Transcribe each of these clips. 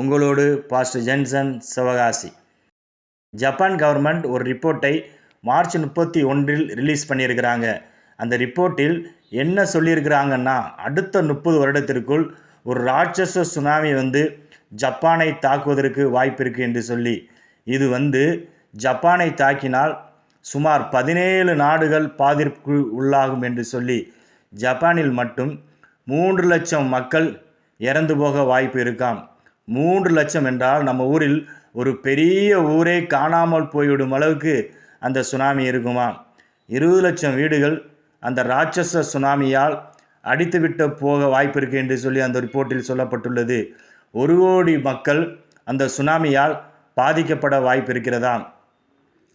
உங்களோடு pastor Jensen Sivakasi Japan government ஒரு ரிப்போர்ட்டை மார்ச் முப்பத்தி ஒன்றில் ரிலீஸ் பண்ணியிருக்கிறாங்க. அந்த ரிப்போர்ட்டில் என்ன சொல்லியிருக்கிறாங்கன்னா அடுத்த முப்பது வருடத்திற்குள் ஒரு ராட்சச சுனாமி வந்து ஜப்பானை தாக்குவதற்கு வாய்ப்பு இருக்குது என்று சொல்லி. இது வந்து ஜப்பானை தாக்கினால் சுமார் பதினேழு நாடுகள் பாதிப்புக்கு உள்ளாகும் என்று சொல்லி. ஜப்பானில் மட்டும் மூன்று லட்சம் மக்கள் இறந்து போக வாய்ப்பு இருக்காம். மூன்று லட்சம் என்றால் நம்ம ஊரில் ஒரு பெரிய ஊரே காணாமல் போய்விடும் அளவுக்கு அந்த சுனாமி இருக்குமா? இருபது லட்சம் வீடுகள் அந்த ராட்சச சுனாமியால் அடித்துவிட்டு போக வாய்ப்பு இருக்கு என்று சொல்லி அந்த ரிப்போர்ட்டில் சொல்லப்பட்டுள்ளது. ஒரு கோடி மக்கள் அந்த சுனாமியால் பாதிக்கப்பட வாய்ப்பு இருக்கிறதா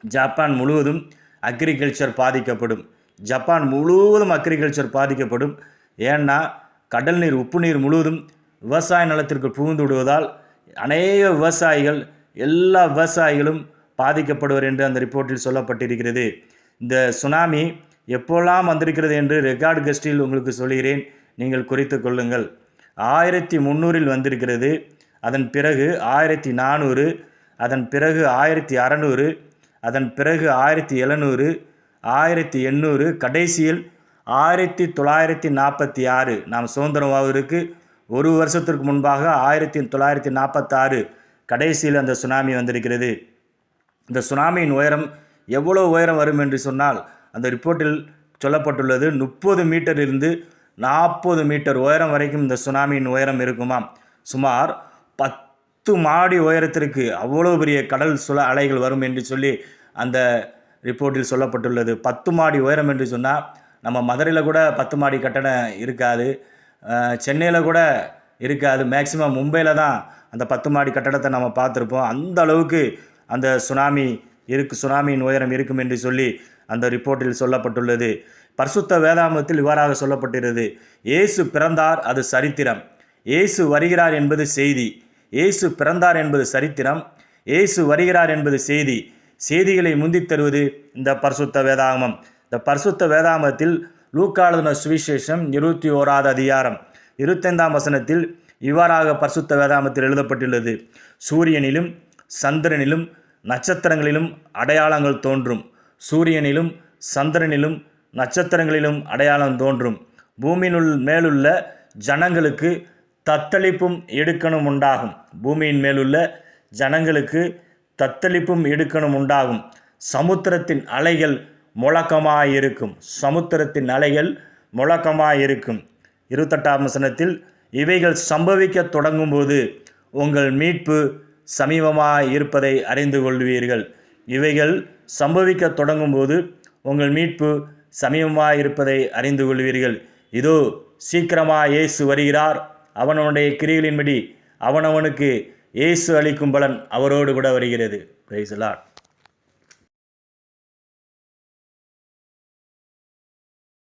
ஜப்பான் முழுவதும் அக்ரிகல்ச்சர் பாதிக்கப்படும். ஜப்பான் முழுவதும் அக்ரிகல்ச்சர் பாதிக்கப்படும். ஏன்னா கடல் நீர் உப்பு நீர் முழுவதும் விவசாய நிலத்திற்கு புகுந்து விடுவதால் அநேக விவசாயிகள் எல்லா விவசாயிகளும் பாதிக்கப்படுவர் என்று அந்த ரிப்போர்ட்டில் சொல்லப்பட்டிருக்கிறது. இந்த சுனாமி எப்போல்லாம் வந்திருக்கிறது என்று ரெக்கார்டு கஸ்டில் உங்களுக்கு சொல்கிறேன் நீங்கள் குறித்து கொள்ளுங்கள். ஆயிரத்தி முந்நூறில் வந்திருக்கிறது. அதன் பிறகு ஆயிரத்தி நானூறு அதன் பிறகு ஆயிரத்தி அறநூறு அதன் பிறகு ஆயிரத்தி எழுநூறு ஆயிரத்தி எண்ணூறு கடைசியில் ஆயிரத்தி தொள்ளாயிரத்தி நாற்பத்தி ஆறு. நாம் சுதந்திரமாவதற்கு ஒரு வருஷத்திற்கு முன்பாக ஆயிரத்தி தொள்ளாயிரத்தி நாற்பத்தாறு கடைசியில் அந்த சுனாமி வந்திருக்கிறது. இந்த சுனாமியின் உயரம் எவ்வளோ உயரம் வரும் என்று சொன்னால் அந்த ரிப்போர்ட்டில் சொல்லப்பட்டுள்ளது முப்பது மீட்டரிலிருந்து நாற்பது மீட்டர் உயரம் வரைக்கும் இந்த சுனாமியின் உயரம் இருக்குமாம். சுமார் பத்து மாடி உயரத்திற்கு அவ்வளோ பெரிய கடல் சுழ அலைகள் வரும் என்று சொல்லி அந்த ரிப்போர்ட்டில் சொல்லப்பட்டுள்ளது. பத்து மாடி உயரம் என்று சொன்னால் நம்ம மதுரையில் கூட பத்து மாடி கட்டணம் இருக்காது. சென்னையில் கூட இருக்காது மேக்ஸிமம் மும்பையில் தான் அந்த பத்து மாடி கட்டடத்தை நம்ம பார்த்துருப்போம். அந்த அளவுக்கு அந்த சுனாமி இருக்கு சுனாமியின் உயரம் இருக்கும் என்று சொல்லி அந்த ரிப்போர்ட்டில் சொல்லப்பட்டுள்ளது. பரிசுத்த வேதாமத்தில் இவ்வாறாக சொல்லப்பட்டிருது இயேசு பிறந்தார் அது சரித்திரம். இயேசு வருகிறார் என்பது செய்தி. இயேசு பிறந்தார் என்பது சரித்திரம். இயேசு வருகிறார் என்பது செய்தி. செய்திகளை முந்தித் தருவது இந்த பரிசுத்த வேதாகமம். இந்த பரிசுத்த வேதாகமத்தில் லூக்காளுன சுவிசேஷம் இருபத்தி ஓராவது அதிகாரம் இருபத்தைந்தாம் வசனத்தில் இவ்வாறாக பரிசுத்த வேதாமத்தில் எழுதப்பட்டுள்ளது. சூரியனிலும் சந்திரனிலும் நட்சத்திரங்களிலும் அடையாளங்கள் தோன்றும். சூரியனிலும் சந்திரனிலும் நட்சத்திரங்களிலும் அடையாளம் தோன்றும். பூமியினுள் மேலுள்ள ஜனங்களுக்கு தத்தளிப்பும் எடுக்கணும் உண்டாகும். பூமியின் மேலுள்ள ஜனங்களுக்கு தத்தளிப்பும் எடுக்கணும் உண்டாகும். சமுத்திரத்தின் அலைகள் முழக்கமாயிருக்கும். சமுத்திரத்தின் அலைகள் முழக்கமாயிருக்கும். இருபத்தெட்டாம் வசனத்தில் இவைகள் சம்பவிக்க தொடங்கும்போது உங்கள் மீட்பு சமீபமாக இருப்பதை அறிந்து கொள்வீர்கள். இவைகள் சம்பவிக்க தொடங்கும்போது உங்கள் மீட்பு சமீபமாக இருப்பதை அறிந்து கொள்வீர்கள். இதோ சீக்கிரமாக இயேசு வருகிறார். அவனவனுடைய கிரிகளின்படி அவனவனுக்கு இயேசு அளிக்கும் பலன் அவரோடு கூட வருகிறது. பிரைஸ்